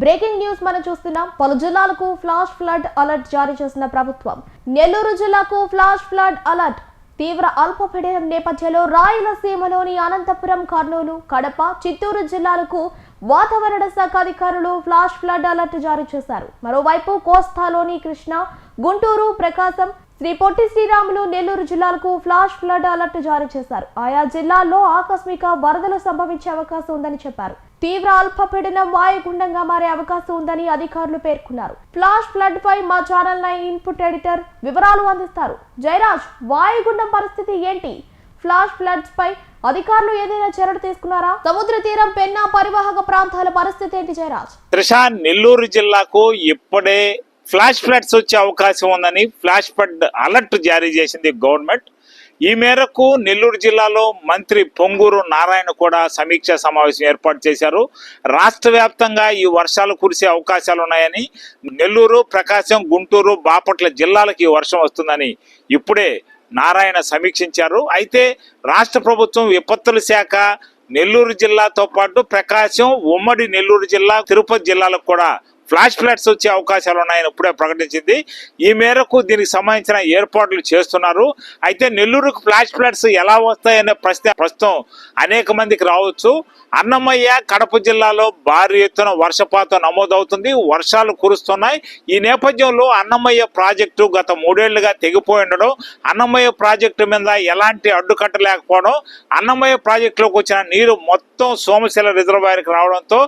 Breaking news మనం చూస్తున్నాం. పలు జిల్లాలకు ఫ్లాష్ ఫ్లడ్ అలర్ట్ జారీ చేసిన ప్రభుత్వం. నెల్లూరు జిల్లాకు ఫ్లాష్ ఫ్లడ్ అలర్ట్. తీవ్ర అల్పపీడనం నేపథ్యంలో రాయలసీమలోని అనంతపురం కర్నూలు కడప చిత్తూరు జిల్లాలకు వాతావరణ శాఖ అధికారులు ఫ్లాష్ ఫ్లడ్ అలర్ట్ జారీ చేశారు. మరోవైపు కోస్తాలోని కృష్ణ గుంటూరు ప్రకాశం శ్రీ పొట్టి శ్రీరాములు నెల్లూరు జిల్లాలకు ఫ్లాష్ ఫ్లడ్ అలర్ట్ జారీ చేశారు. ఆయా జిల్లాల్లో ఆకస్మిక వరదలు సంభవించే అవకాశం ఉందని చెప్పారు. తీవ్ర అల్పపీడనం వాయుగుండంగా మారే అవకాశం ఉందని అధికారులు పేర్కొన్నారు. ఫ్లాష్ ఫ్లడ్ పై మా ఛానల్ నైన్ ఇన్పుట్ ఎడిటర్ వివరాలు అందిస్తారు. జయరాజ్ వాయుగుండం పరిస్థితి ఏంటి? ఫ్లాష్ ఫ్లడ్స్ పై అధికారులు ఏదైనా చర్యలు తీసుకున్నారా? సముద్ర తీరం పెన్నా పరివాహక ప్రాంతాల పరిస్థితి ఏంటి జయరాజ్? త్రిష నెల్లూరు జిల్లాకు ఇప్పుడే ఫ్లాష్ ఫ్లడ్స్ వచ్చే అవకాశం ఉందని ఫ్లాష్ ఫ్లడ్ అలర్ట్ జారీ చేసింది గవర్నమెంట్. ఈ మేరకు నెల్లూరు జిల్లాలో మంత్రి పొంగూరు నారాయణ కూడా సమీక్ష సమావేశం ఏర్పాటు చేశారు. రాష్ట్ర వ్యాప్తంగా ఈ వర్షాలు కురిసే అవకాశాలు ఉన్నాయని నెల్లూరు ప్రకాశం గుంటూరు బాపట్ల జిల్లాలకు ఈ వర్షం వస్తుందని ఇప్పుడే నారాయణ సమీక్షించారు. అయితే రాష్ట్ర ప్రభుత్వం విపత్తుల శాఖ నెల్లూరు జిల్లాతో పాటు ప్రకాశం ఉమ్మడి నెల్లూరు జిల్లా తిరుపతి జిల్లాలకు కూడా ఫ్లాష్ ఫ్లడ్స్ వచ్చే అవకాశాలు ఉన్నాయని ఇప్పుడే ప్రకటించింది. ఈ మేరకు దీనికి సంబంధించిన ఏర్పాట్లు చేస్తున్నారు. అయితే నెల్లూరుకు ఫ్లాష్ ఫ్లడ్స్ ఎలా వస్తాయనే ప్రశ్న ప్రస్తుతం అనేక మందికి రావచ్చు. అన్నమయ్య కడప జిల్లాలో భారీ ఎత్తున వర్షపాతం నమోదవుతుంది. వర్షాలు కురుస్తున్నాయి. ఈ నేపథ్యంలో అన్నమయ్య ప్రాజెక్టు గత మూడేళ్ళుగా తెగిపోయి ఉండడం అన్నమయ్య ప్రాజెక్టు మీద ఎలాంటి అడ్డుకట్ట లేకపోవడం అన్నమయ్య ప్రాజెక్టులోకి వచ్చిన నీరు మొత్తం సోమశిల రిజర్వాయర్కి రావడంతో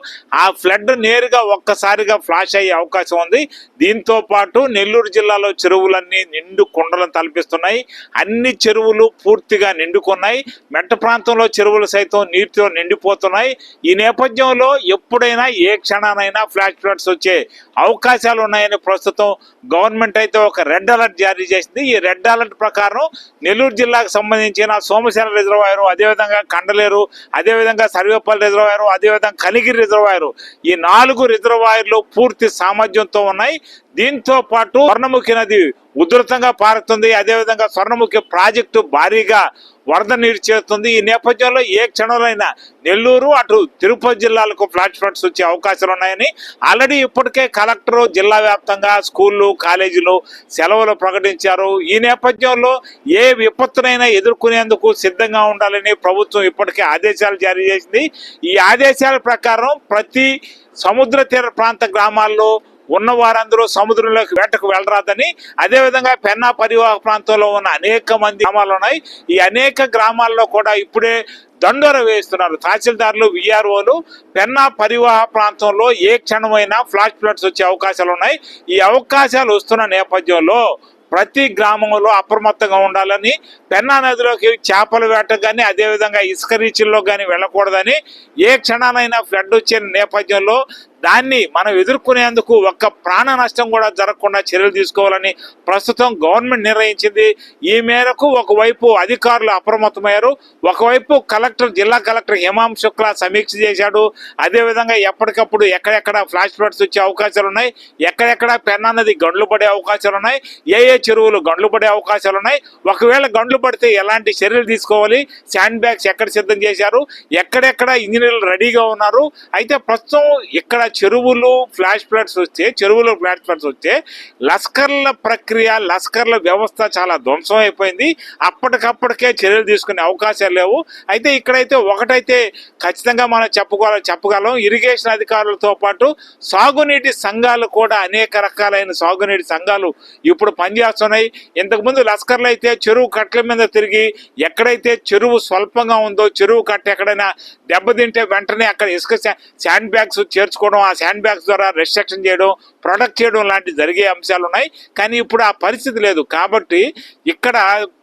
ఆ ఫ్లడ్ నేరుగా ఒక్కసారిగా ఫ్లాష్ అయ్యే అవకాశం ఉంది. దీంతో పాటు నెల్లూరు జిల్లాలో చెరువులన్నీ నిండు కుండలను తలపిస్తున్నాయి. అన్ని చెరువులు పూర్తిగా నిండుకున్నాయి. మెట్ట ప్రాంతంలో చెరువులు సైతం నీటితో నిండిపోతున్నాయి. ఈ నేపథ్యంలో ఎప్పుడైనా ఏ క్షణానైనా ఫ్లాష్ ఫ్లడ్స్ వచ్చే అవకాశాలు ఉన్నాయని ప్రస్తుతం గవర్నమెంట్ అయితే ఒక రెడ్ అలర్ట్ జారీ చేసింది. ఈ రెడ్ అలర్ట్ ప్రకారం నెల్లూరు జిల్లాకు సంబంధించిన సోమశిల రిజర్వాయర్ అదేవిధంగా కండలేరు అదేవిధంగా సర్వేపల్లి రిజర్వాయర్ అదేవిధంగా కనిగిరి రిజర్వాయర్ ఈ నాలుగు రిజర్వాయర్లు పూర్తి సామర్థ్యంతో ఉన్నాయి. దీంతో పాటు స్వర్ణముఖి నది ఉధృతంగా పారుతుంది. అదేవిధంగా స్వర్ణముఖి ప్రాజెక్టు భారీగా వరద నీరు చేస్తుంది ఈ నేపథ్యంలో ఏ క్షణంలోనైనా నెల్లూరు అటు తిరుపతి జిల్లాలకు ఫ్లాష్ ఫ్లడ్స్ వచ్చే అవకాశాలు ఉన్నాయని ఆల్రెడీ ఇప్పటికే కలెక్టరు జిల్లా వ్యాప్తంగా స్కూళ్ళు కాలేజీలు సెలవులు ప్రకటించారు. ఈ నేపథ్యంలో ఏ విపత్తునైనా ఎదుర్కొనేందుకు సిద్ధంగా ఉండాలని ప్రభుత్వం ఇప్పటికే ఆదేశాలు జారీ చేసింది. ఈ ఆదేశాల ప్రకారం ప్రతి సముద్ర తీర ప్రాంత గ్రామాల్లో ఉన్న వారందరూ సముద్రంలోకి వేటకు వెళ్ళరాదని అదేవిధంగా పెన్నా పరివాహక ప్రాంతంలో ఉన్న అనేక మంది గ్రామాలు ఉన్నాయి. ఈ అనేక గ్రామాల్లో కూడా ఇప్పుడే దండోర వేస్తున్నారు. తహసీల్దార్లు విఆర్ఓలు పెన్నా పరివాహ ప్రాంతంలో ఏ క్షణమైనా ఫ్లాష్ ఫ్లడ్స్ వచ్చే అవకాశాలు ఉన్నాయి. ఈ అవకాశాలు వస్తున్న నేపథ్యంలో ప్రతి గ్రామంలో అప్రమత్తంగా ఉండాలని పెన్నా నదిలోకి చేపల వేట కానీ అదేవిధంగా ఇసుక రీచుల్లో కానీ వెళ్ళకూడదని ఏ క్షణానైనా ఫ్లడ్ వచ్చే నేపథ్యంలో దాన్ని మనం ఎదుర్కొనేందుకు ఒక్క ప్రాణ నష్టం కూడా జరగకుండా చర్యలు తీసుకోవాలని ప్రస్తుతం గవర్నమెంట్ నిర్ణయించింది. ఈ మేరకు ఒకవైపు అధికారులు అప్రమత్తమయ్యారు. ఒకవైపు కలెక్టర్ జిల్లా కలెక్టర్ హిమాం శుక్లా సమీక్ష చేశాడు. అదేవిధంగా ఎప్పటికప్పుడు ఎక్కడెక్కడ ఫ్లాష్ ఫ్లడ్స్ వచ్చే అవకాశాలు ఉన్నాయి. ఎక్కడెక్కడ పెన్నా నది గండ్లు పడే అవకాశాలు ఉన్నాయి. ఏ ఏ చెరువులు గండ్లు పడే అవకాశాలు ఉన్నాయి. ఒకవేళ గండ్లు పడితే ఎలాంటి చర్యలు తీసుకోవాలి? శాండ్ బ్యాగ్స్ ఎక్కడ సిద్ధం చేశారు? ఎక్కడెక్కడ ఇంజనీర్లు రెడీగా ఉన్నారు? అయితే ప్రస్తుతం ఇక్కడ చెరువులు ఫ్లాష్ ఫ్లడ్స్ వస్తే చెరువులు ఫ్లాష్ ఫ్లడ్స్ వస్తే లస్కర్ల ప్రక్రియ లస్కర్ల వ్యవస్థ చాలా ధ్వంసం అయిపోయింది. అప్పటికప్పటికే చర్యలు తీసుకునే అవకాశాలు లేవు. అయితే ఇక్కడైతే ఒకటైతే ఖచ్చితంగా మనం చెప్పుకోవాలి చెప్పగలం. ఇరిగేషన్ అధికారులతో పాటు సాగునీటి సంఘాలు కూడా అనేక రకాలైన సాగునీటి సంఘాలు ఇప్పుడు పనిచేస్తున్నాయి. ఇంతకుముందు లస్కర్లు అయితే చెరువు కట్టల మీద తిరిగి ఎక్కడైతే చెరువు స్వల్పంగా ఉందో చెరువు కట్ట ఎక్కడైనా దెబ్బతింటే వెంటనే అక్కడ ఇసుక శాండ్ బ్యాగ్స్ చేర్చుకోవడం ఆ శాండ్ బ్యాగ్స్ ద్వారా రెస్ట్రిక్షన్ చేయడం ప్రొడక్ట్ చేయడం లాంటి జరిగే అంశాలు ఉన్నాయి. కానీ ఇప్పుడు ఆ పరిస్థితి లేదు. కాబట్టి ఇక్కడ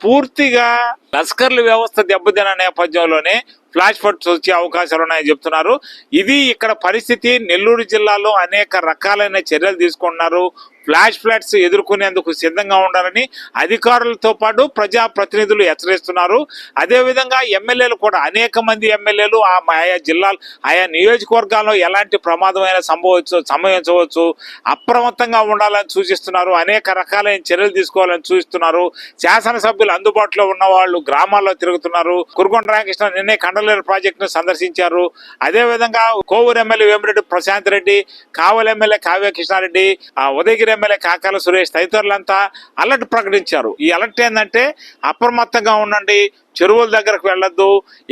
పూర్తిగా లస్కర్ల వ్యవస్థ దెబ్బతిన నేపథ్యంలోనే ఫ్లాష్ ఫ్లడ్స్ వచ్చే అవకాశాలు ఉన్నాయని చెప్తున్నారు. ఇది ఇక్కడ పరిస్థితి. నెల్లూరు జిల్లాలో అనేక రకాలైన చర్యలు తీసుకుంటున్నారు. ఫ్లాష్ ఫ్లడ్స్ ఎదుర్కొనేందుకు సిద్ధంగా ఉండాలని అధికారులతో పాటు ప్రజా ప్రతినిధులు హెచ్చరిస్తున్నారు. అదేవిధంగా ఎమ్మెల్యేలు కూడా అనేక మంది ఎమ్మెల్యేలు ఆ ఆయా జిల్లాలు ఆయా నియోజకవర్గాల్లో ఎలాంటి ప్రమాదమైన సంభవచ్చు సంభవించవచ్చు అప్రమత్తంగా ఉండాలని సూచిస్తున్నారు. అనేక రకాలైన చర్యలు తీసుకోవాలని సూచిస్తున్నారు. శాసనసభ్యులు అందుబాటులో ఉన్న వాళ్ళు గ్రామాల్లో తిరుగుతున్నారు. కురుగొండ రామకృష్ణ నిన్నే కండలేరు ప్రాజెక్టును సందర్శించారు. అదేవిధంగా Kovur MLA Vemireddy Prashant Reddy Kavali MLA Kavya Krishna Reddy Udayagiri MLA Kakala Suresh తదితరులంతా అలర్ట్ ప్రకటించారు. ఈ అలర్ట్ ఏంటంటే అప్రమత్తంగా ఉండండి చెరువుల దగ్గరకు వెళ్ళొద్దు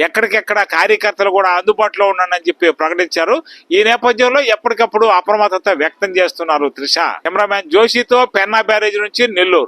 ఎక్కడికెక్కడ కార్యకర్తలు కూడా అందుబాటులో ఉండండి అని చెప్పి ప్రకటించారు. ఈ నేపథ్యంలో ఎప్పటికప్పుడు అప్రమత్తత వ్యక్తం చేస్తున్నారు త్రిష. కెమెరామ్యాన్ జోషితో పెన్నా బ్యారేజ్ నుంచి నెల్లూరు.